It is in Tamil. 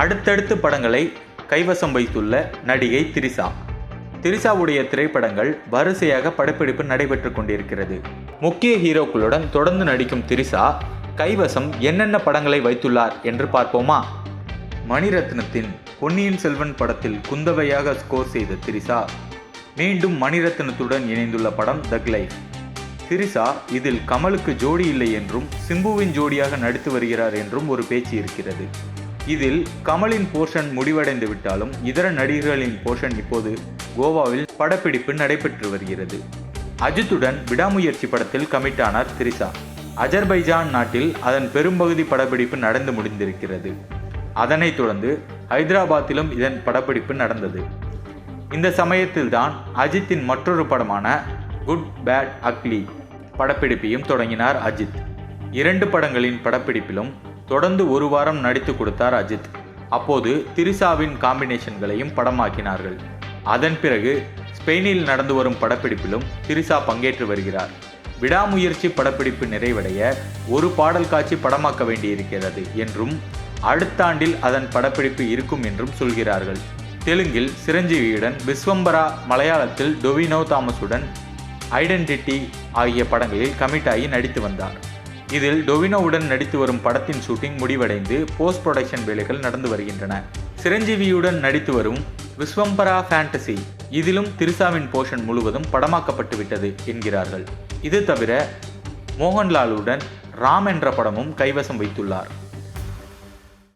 அடுத்தடுத்து படங்களை கைவசம் வைத்துள்ள நடிகை திரிசா திரிசாவுடைய திரைப்படங்கள் வரிசையாக படப்பிடிப்பு நடைபெற்று கொண்டிருக்கிறது. முக்கிய ஹீரோக்களுடன் தொடர்ந்து நடிக்கும் திரிசா கைவசம் என்னென்ன படங்களை வைத்துள்ளார் என்று பார்ப்போமா? மணிரத்னத்தின் பொன்னியின் செல்வன் படத்தில் குந்தவையாக ஸ்கோர் செய்த திரிசா மீண்டும் மணிரத்னத்துடன் இணைந்துள்ள படம் தக் லைஃப் திரிசா இதில் கமலுக்கு ஜோடி இல்லை என்றும் சிம்புவின் ஜோடியாக நடித்து வருகிறார் என்றும் ஒரு பேச்சு இருக்கிறது. இதில் கமலின் போர்ஷன் முடிவடைந்து விட்டாலும் இதர நடிகர்களின் போர்ஷன் இப்போது கோவாவில் படப்பிடிப்பு நடைபெற்று வருகிறது. அஜித்துடன் விடாமுயற்சி படத்தில் கமிட் ஆனார் திரிசா அஜர்பைஜான் நாட்டில் அதன் பெரும்பகுதி படப்பிடிப்பு நடந்து முடிந்திருக்கிறது. அதனைத் தொடர்ந்து ஹைதராபாத்திலும் இதன் படப்பிடிப்பு நடந்தது. இந்த சமயத்தில்தான் அஜித்தின் மற்றொரு படமான குட் பேட் அக்லி படப்பிடிப்பையும் தொடங்கினார் அஜித். இரண்டு படங்களின் படப்பிடிப்பிலும் தொடர்ந்து ஒரு வாரம் நடித்து கொடுத்தார் அஜித். அப்போது திரிசாவின் காம்பினேஷன்களையும் படமாக்கினார்கள். அதன் பிறகு ஸ்பெயினில் நடந்து வரும் படப்பிடிப்பிலும் திரிசா பங்கேற்று வருகிறார். விடாமுயற்சி படப்பிடிப்பு நிறைவடைய ஒரு பாடல் காட்சி படமாக்க வேண்டியிருக்கிறது என்றும் அடுத்த ஆண்டில் அதன் படப்பிடிப்பு இருக்கும் என்றும் சொல்கிறார்கள். தெலுங்கில் சிரஞ்சீவியுடன் விஸ்வம்பரா மலையாளத்தில் டொவினோ தாமஸுடன் ஐடென்டிட்டி ஆகிய படங்களில் கமிட் ஆகி நடித்து வந்தார். இதில் டொவினோவுடன் நடித்து வரும் படத்தின் ஷூட்டிங் முடிவடைந்து போஸ்ட் ப்ரொடக்ஷன் வேலைகள் நடந்து வருகின்றன. சிரஞ்சீவியுடன் நடித்து வரும் விஸ்வம்பரா ஃபேண்டசி இதிலும் திருசாவின் போர்ஷன் முழுவதும் படமாக்கப்பட்டு விட்டது என்கிறார்கள். இது தவிர மோகன்லாலுடன் ராம் என்ற படமும் கைவசம் வைத்துள்ளார்.